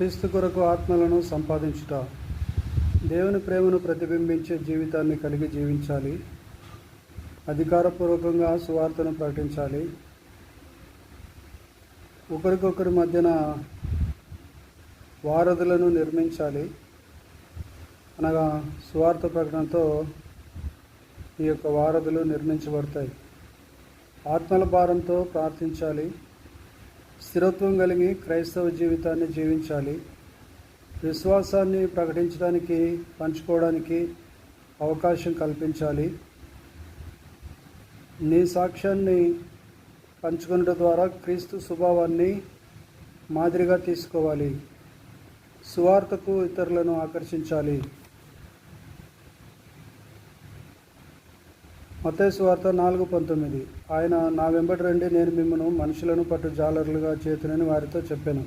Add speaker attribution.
Speaker 1: క్రీస్తు కొరకు ఆత్మలను సంపాదించుట. దేవుని ప్రేమను ప్రతిబింబించే జీవితాన్ని కలిగి జీవించాలి. అధికారపూర్వకంగా సువార్తను ప్రకటించాలి. ఒకరికొకరి మధ్యన వారధులను నిర్మించాలి. అనగా సువార్త ప్రకటనతో ఈ యొక్క వారధులు నిర్మించబడతాయి. ఆత్మల భారంతో ప్రార్థించాలి. స్థిరత్వం కలిగి క్రైస్తవ జీవితాన్ని జీవించాలి. విశ్వాసాన్ని ప్రకటించడానికి పంచుకోవడానికి అవకాశం కల్పించాలి. నీ సాక్ష్యాన్ని పంచుకునడం ద్వారా క్రీస్తు స్వభావాన్ని మాదిరిగా తీసుకోవాలి. సువార్తకు ఇతరులను ఆకర్షించాలి. మత్తయి వార్త నాలుగు పంతొమ్మిది. ఆయన నా వెంబడి రండి నేను మిమ్మను మనుషులను పట్టు జాలర్లుగా చేతునని వారితో చెప్పాను.